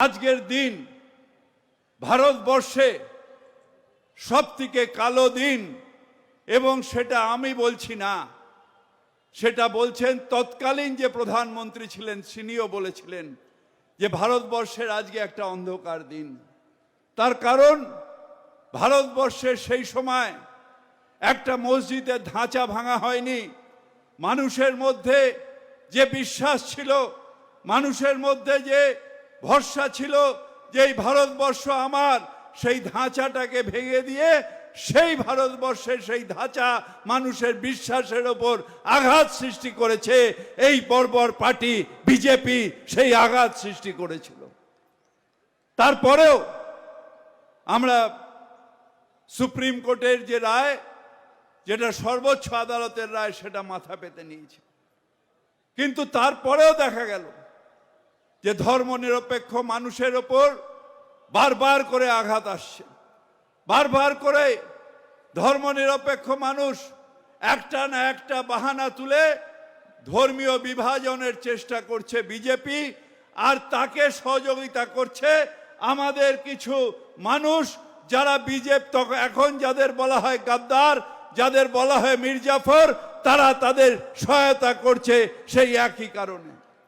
আজকের দিন ভারতবর্ষে সব থেকে কালো দিন, এবং সেটা আমি বলছি না, সেটা বলছেন তৎকালীন যে প্রধানমন্ত্রী ছিলেন তিনিও বলেছিলেন যে ভারতবর্ষের আজকে একটা অন্ধকার দিন। তার কারণ, ভারতবর্ষের সেই সময় একটা মসজিদের ধাঁচা ভাঙা হয়নি। মানুষের মধ্যে যে বিশ্বাস ছিল, মানুষের মধ্যে যে ভরসা ছিল যে এই ভারতবর্ষ আমার, সেই ধাঁচাটাকে ভেঙে দিয়ে সেই ভারতবর্ষের সেই ধাঁচা মানুষের বিশ্বাসের ওপর আঘাত সৃষ্টি করেছে। এই বর্বর পার্টি বিজেপি সেই আঘাত সৃষ্টি করেছিল। তারপরেও আমরা সুপ্রিম কোর্টের যে রায়, যেটা সর্বোচ্চ আদালতের রায়, সেটা মাথা পেতে নিয়েছে। কিন্তু তারপরেও দেখা গেল যে ধর্মনিরপেক্ষ মানুষের ওপর বারবার করে আঘাত আসছে। বারবার করে ধর্মনিরপেক্ষ মানুষ একটা না একটা বাহানা তুলে ধর্মীয় বিভাজনের চেষ্টা করছে বিজেপি আর তাকে সহযোগিতা করছে আমাদের কিছু মানুষ যারা বিজেপি এখন যাদের বলা হয় গাদ্দার, যাদের বলা হয় মির্জাফর, তারা তাদের সহায়তা করছে সেই একই কারণে।